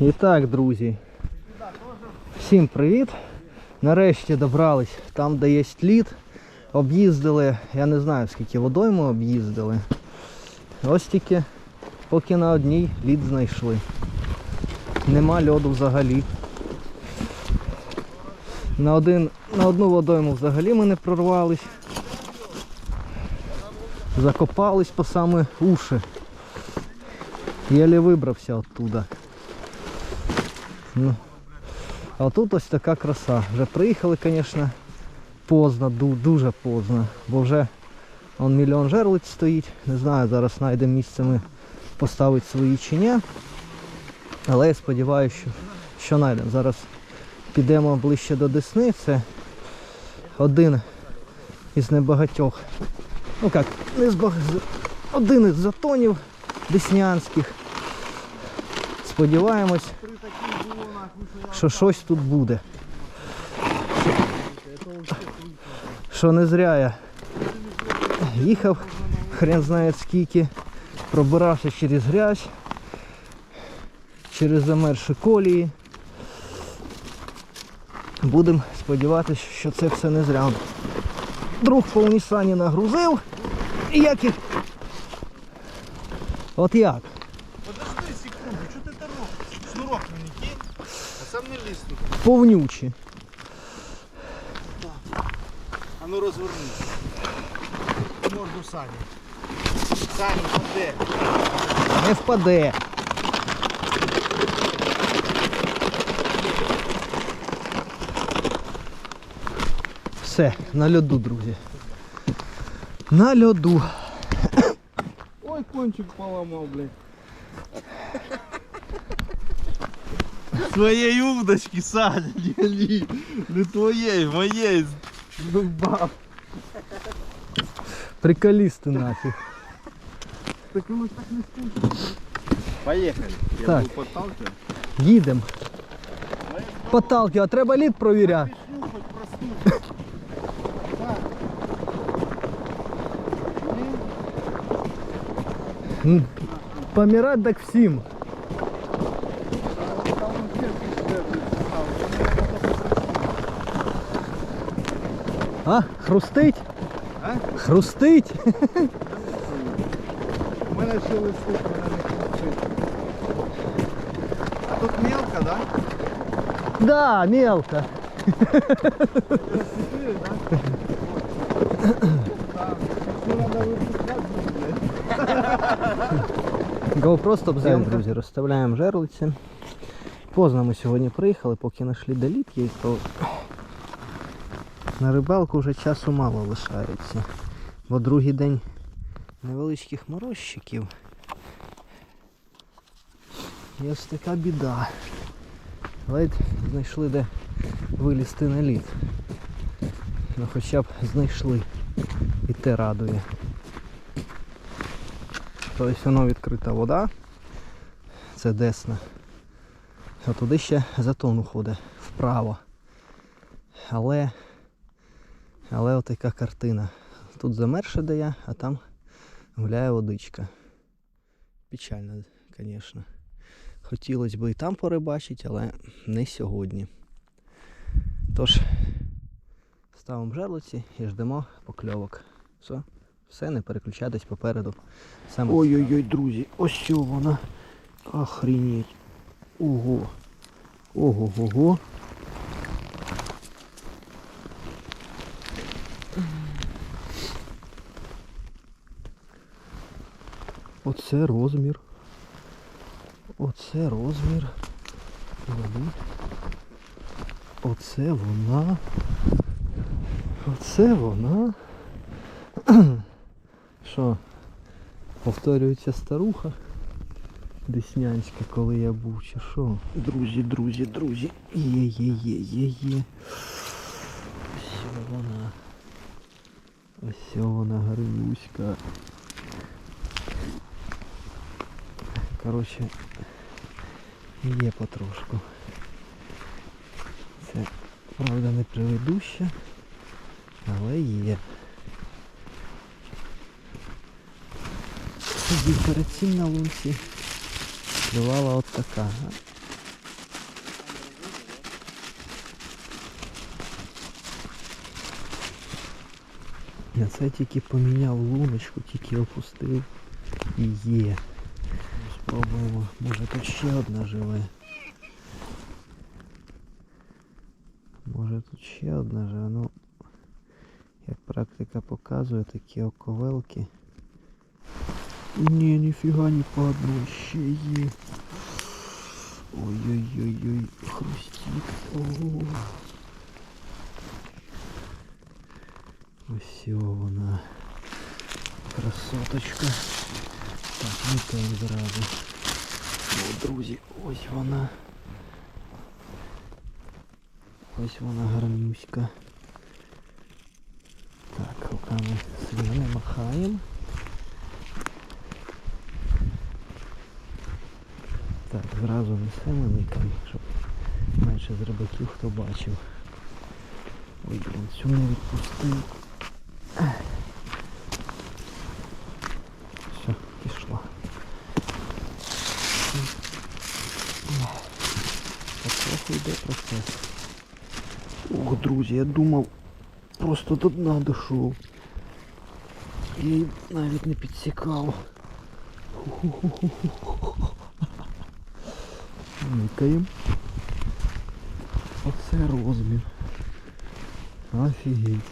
І так, друзі. Всім привіт. Нарешті добрались там, де є лід. Об'їздили, я не знаю скільки водойм ми об'їздили. Ось тільки поки на одній лід знайшли. Нема льоду взагалі. На, один, на одну водойму взагалі ми не прорвались. Закопались по саме уші. Єлі вибрався оттуда. Ну, а тут ось така краса. Вже приїхали, звісно, поздно, дуже поздно. Бо вже он мільйон жерлиць стоїть. Не знаю, зараз знайдемо місце ми поставити свої чи ні. Але я сподіваюся, що, що знайдемо. Зараз підемо ближче до Десни. Це один із небагатьох. Ну як, не з баг... один із затонів деснянських. Сподіваємось, що щось тут буде. Що не зря я їхав, хрен знає скільки, пробирався через грязь, через замерзші колії. Будемо сподіватися, що це все не зря. Друг по Нісані нагрузив. І як і... От як? Повнючі. А ну розвернись. Морду Сані. Сані, ходи. Не впаде. Все, на льоду, друзі. На льоду. Ой, кончик поламав, блядь. Своєї удочки, Саня, не лі. Не твоєї, моєї. Ну, баб. Приколісти нафіг. Так ми ж так не скучимо. Поїхали. Я Так. буду подталкивать. Їдемо. Поталки, а треба лід провіряти. Пішлю, хоч проснусь. М, Помирать так всім. А? Хрустить? А? Хрустить? У мене ще листить, мене не кричить. А тут мелко, да? Да, мелко. GoPro стоп зйом, друзі, розставляємо жерлиці. Поздно ми сьогодні приїхали, поки знайшли доліт є, то на рибалку вже часу мало лишається. Бо другий день невеличких морозчиків. І ось така біда. Ледь знайшли де вилізти на лід. Ну хоча б знайшли. І те радує. Тобто воно відкрита вода. Це десна. А туди ще затон уходить вправо. Але але отака картина. Тут замерше де я, а там гуляє водичка. Печально, звісно. Хотілося б і там порибачити, але не сьогодні. Тож, ставимо жерлиці і ждемо покльовок. Все, все, не переключатись попереду. Ой-ой-ой, друзі, ось що вона. Охренеть. Ого. Ого-го-го. Оце розмір. Оце розмір. Води. Оце вона. Оце вона. Що? Повторюється старуха Деснянська, коли я був, чи що? Друзі, друзі, друзі. Є, є, є, є, є. Ось вона. Ось вона гарнюська. коротше є потрошку. Це правда не приведуща, але є. Тоді перед цим на лунці плювала от така. Я це тільки поміняв луночку, тільки опустив і є. Спробуємо. Може тут ще одна живе. Може тут ще одна живе. Ну, як практика показує, такі оковелки. Ні, ніфіга не по одной ще є. Ой-ой-ой-ой, хрустит. О. Ось вона. Красоточка. Так, нікаємо зразу. О, друзі, ось вона. Ось вона гарнюська. Так, руками сильно махаємо. Так, зразу несемо никами, щоб менше з рибаків хто бачив. Ой, блін, цю не відпустив. друзі, я думав, просто до дна дійшов. Я її навіть не підсікав. Никаємо. Оце розмір. Офігеть.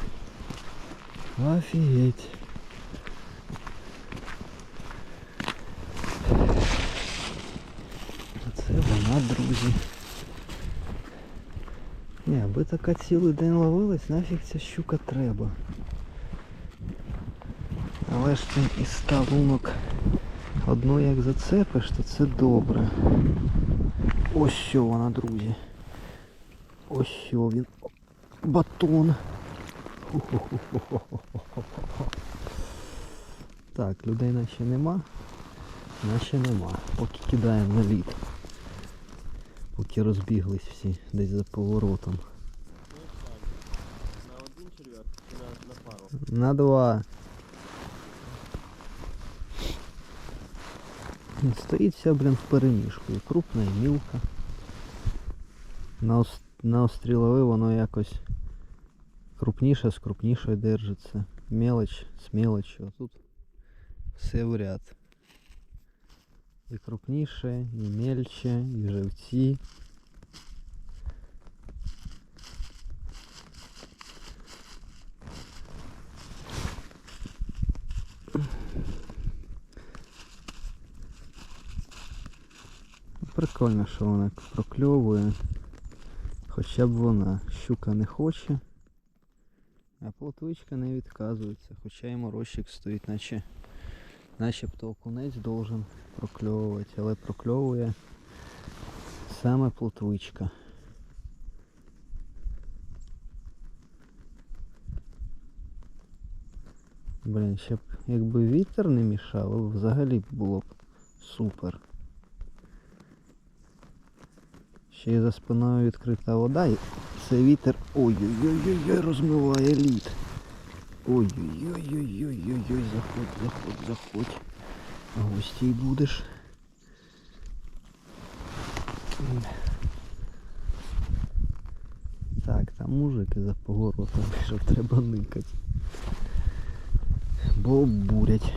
Офігеть. Така цілий день ловилась, нафіг ця щука треба. Але ж ти із ста лунок одну як зацепиш, то це добре. Ось що вона, друзі. Ось що він. Батон. Так, людей наче нема. Наче нема. Поки кидаємо на лід. Поки розбіглись всі десь за поворотом. на, на пару? На два. Стоїть вся, блін, в переміжку. І крупна, і мілка. На, ос- на острі лови воно якось крупніше з крупнішою держиться. Мелоч з мелочю. А тут все в ряд. І крупніше, і мельче, і живці. Прикольно, що вона прокльовує. Хоча б вона. Щука не хоче. А плотвичка не відказується. Хоча і морозчик стоїть, наче начебто окунець должен прокльовувати, але прокльовує саме плотвичка. Блін, ще б якби вітер не мішав, взагалі було б супер. Ще й за спиною відкрита вода і це вітер ой-ой-ой-ой розмиває лід. Ой-ой-ой-ой-ой-ой, заходь, заходь, заходь. Гостій будеш. Так, там мужики за поворотом, що треба никати. Бо бурять.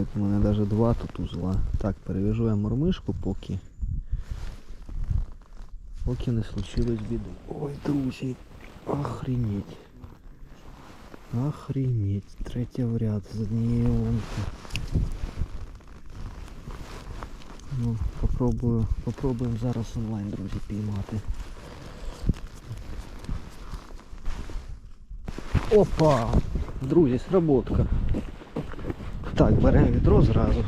Ой, у мене навіть два тут узла. Так, перевяжу я мормишку поки. Поки не случилось біди. Ой, друзі, охренеть. Охренеть. Третя в ряд з однієї лунки. Ну, попробую, попробуємо зараз онлайн, друзі, піймати. Опа! Друзі, сработка. Так, беремо відро зразу.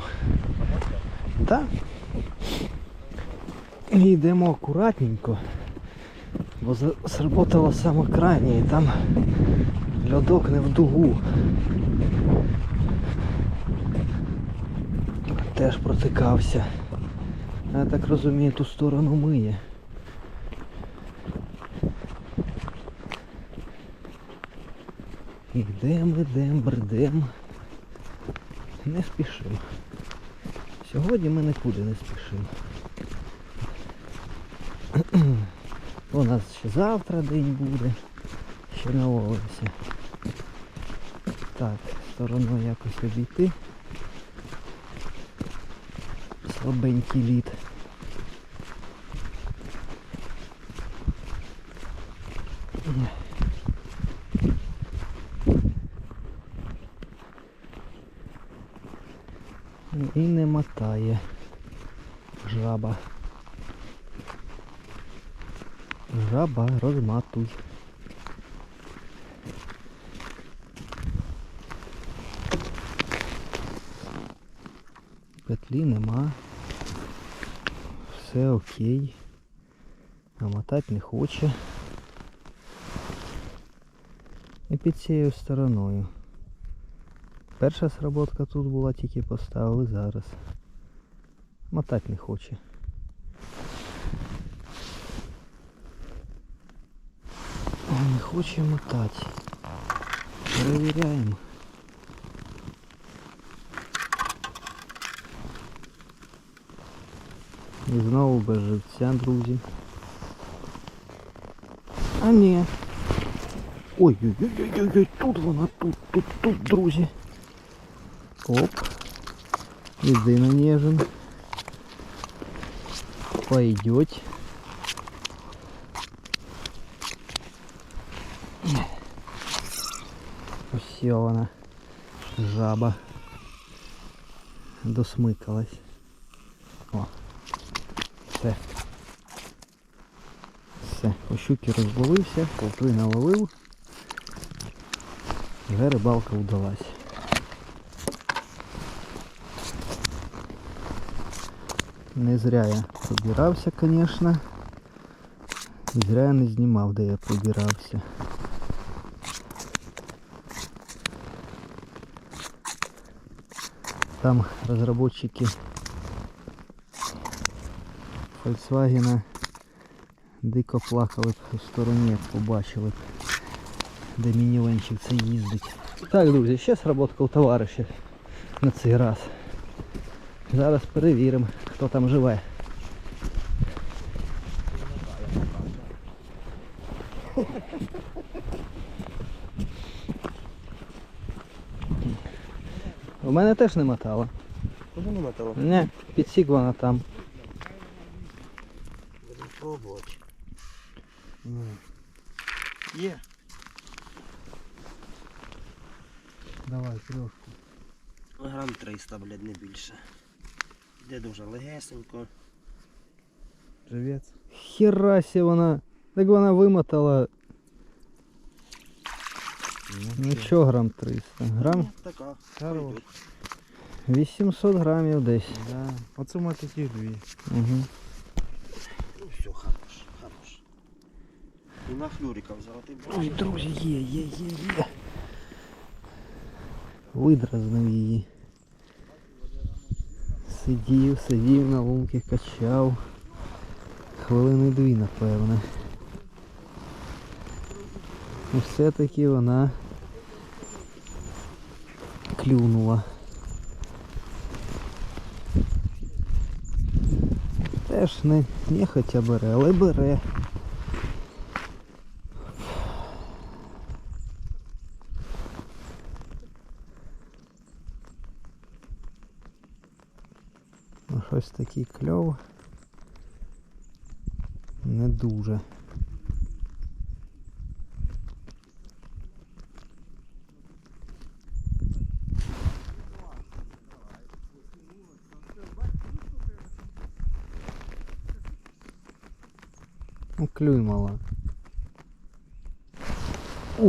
Так. І йдемо акуратненько. Бо сработало саме крайнє і там льодок не в дугу. Теж протикався. Я так розумію, ту сторону миє. Ідем, ідем, бредем. Не спішимо. Сьогодні ми нікуди не спішимо. У нас ще завтра день буде. ще на вулиці. Так, стороною якось обійти. Слабенький лід. І не мотає жаба. Жаба, розматуй. Петлі нема. Все окей. А не хоче. І під цією стороною. Перша сработка тут була, тільки поставили зараз. Мотати не хоче. Не хоче мотати. Перевіряємо. І знову без живця, друзі. А ні. Ой-ой-ой-ой-ой, тут вона, тут, тут, тут, друзі. Оп. Иди на нежен. Пойдет. Все вона. Жаба. Досмикалась. О. Все. Все. Щуки розловився, полтори наловив. Вже рибалка удалась. Не зря я побирався. І зря я не знімав, де я побирався. Там розробники Volkswagen дико плакали б у стороні, як побачили б, де мінівенчик це їздить. Так, друзі, ще сработка у товариша на цей раз. Зараз перевіримо, хто там живе. У мене теж не мотало. Куди не мотало? Не, підсік вона там. Будемо пробувати. Є. Давай, трьошку. Грам 300, блядь, не більше. Йде дуже легесенько. Живець. Херасі вона. Так вона вимотала. Ну що грам 300? Грам Така. Хорош. пойдуть. 800 грамів десь. Да. Оце мати ті дві. Угу. Ну все, хорош, хорош. І на флюрика взяла Ой, друзі, є, є, є, є. Видразнив її. Сидів, сидів на лунки, качав. Хвилини дві, напевне. І все-таки вона клюнула. Теж не, не хоча бере, але бере. Дуже. Ну, клюй мала. О.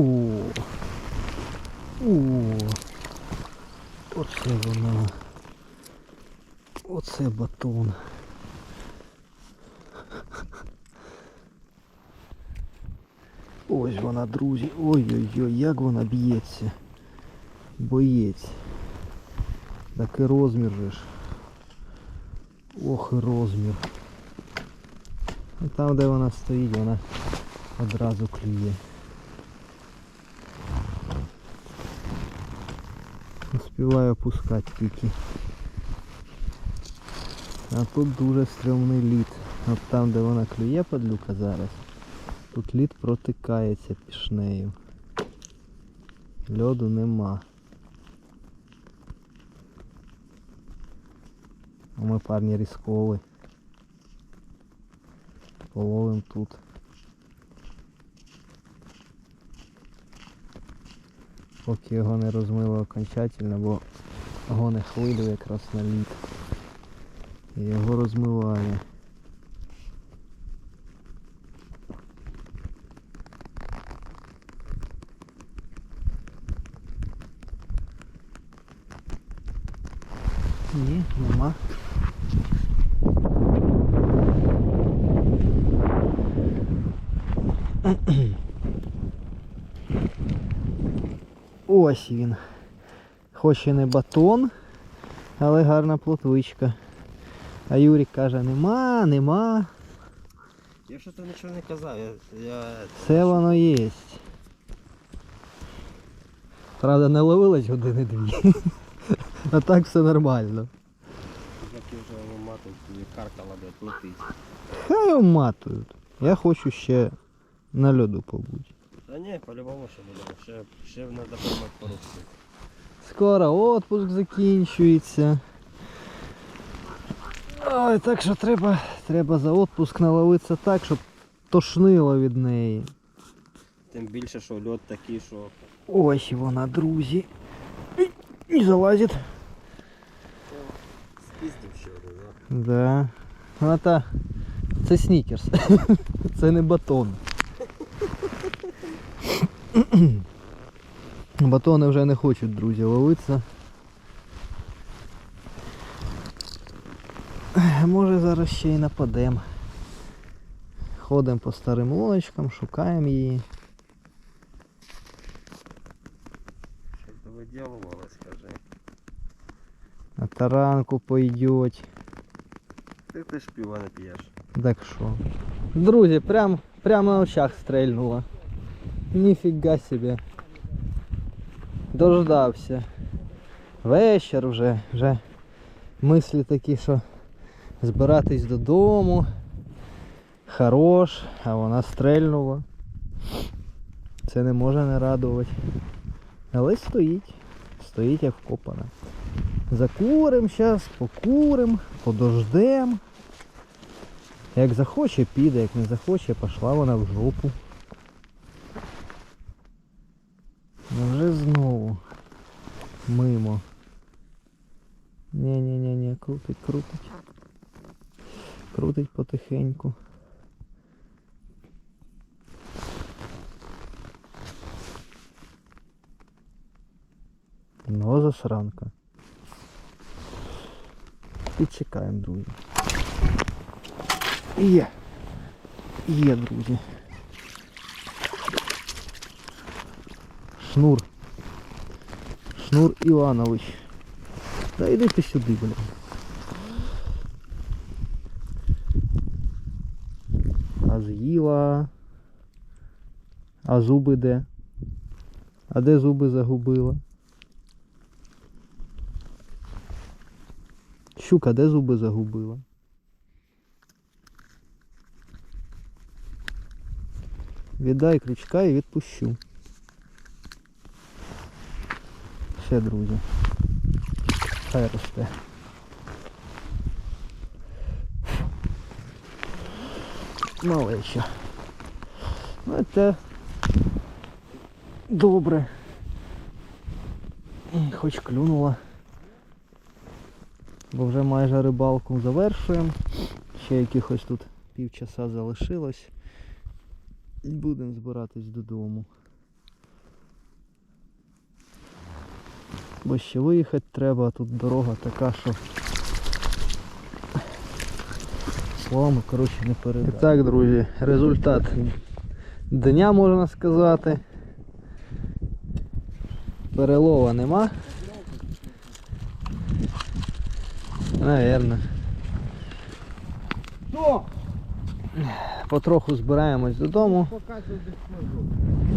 О. Оце вона. Оце батон. Ось вона, друзі. Ой-ой-ой, як вона б'ється. Боєць. Такий розмір же ж. Ох і розмір. І там, де вона стоїть, вона одразу клює. Успіваю опускати тільки. А тут дуже стрьомний лід. От там, де вона клює падлюка зараз, Тут лід протикається пішнею. Льоду нема. А ми парні різкові. Половим тут. Поки його не розмило окончательно, бо гоне хвилю якраз на лід. І його розмиває. Ні, нема. Ось він. Хоч і не батон, але гарна плотвичка. А Юрік каже, нема, нема. Я що то нічого не казав, я. я... Це воно є. Правда, не ловилось години дві. А так все нормально. Поки вже виматують, і каркала де летить. Хай оматують. Я хочу ще на льоду побути. Та ні, по-любому ще будемо. Ще, ще треба поймати пару. Скоро отпуск закінчується. Ой, так що треба, треба за отпуск наловитися так, щоб тошнило від неї. Тим більше, що льот такий, що Ось вона, друзі. І залазить. спіздив ще один, да? Да. Вона та. Це снікерс. Це не батон. Батони вже не хочуть, друзі, ловитися. Може зараз ще й нападемо. Ходимо по старим лодочкам, шукаємо її. Що ти виділувала, скажи. На таранку пойдеть. Ти ти ж пива не п'єш. Так що? Друзі, прям, прям на очах стрельнуло. Ніфіга собі. Дождався. Вечір вже, вже мислі такі, що збиратись додому. Хорош, а вона стрельнула. Це не може не радувати. Але стоїть. Стоїть як вкопана. Закурим зараз, покурим, подождем. Як захоче, піде, як не захоче, пішла вона в жопу. Невже знову мимо. Ні-ні-ні, крутить, крутить. Крутить потихеньку. Ну, засранка. Підчекаємо, друзі. Є. Є, друзі. Шнур. Шнур Іванович. Та йди ти сюди, блін. А з'їла. А зуби де? А де зуби загубила? Щука, де зуби загубила? Віддай крючка і відпущу. Все, друзі. Хай росте. Малеча. Ну це добре. Хоч клюнула. Бо вже майже рибалку завершуємо. Ще якихось тут півчаса залишилось. І будемо збиратись додому. Бо ще виїхати треба, а тут дорога така, що словами, коротше, не передати. І так, друзі, результат дня можна сказати. Перелова нема. Наверно. Потроху збираємось додому.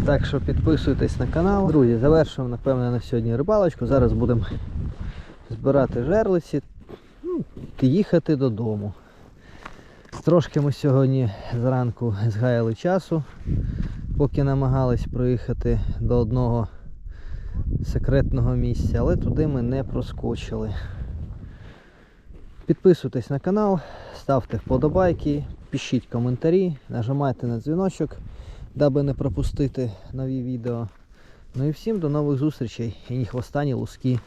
Так що підписуйтесь на канал. Друзі, завершуємо, напевно, на сьогодні рибалочку. Зараз будемо збирати жерлиці ну, і їхати додому. Трошки ми сьогодні зранку згаяли часу, поки намагались проїхати до одного секретного місця, але туди ми не проскочили. Підписуйтесь на канал, ставте вподобайки, пишіть коментарі, нажимайте на дзвіночок, даби не пропустити нові відео. Ну і всім до нових зустрічей і ні хвоста, луски.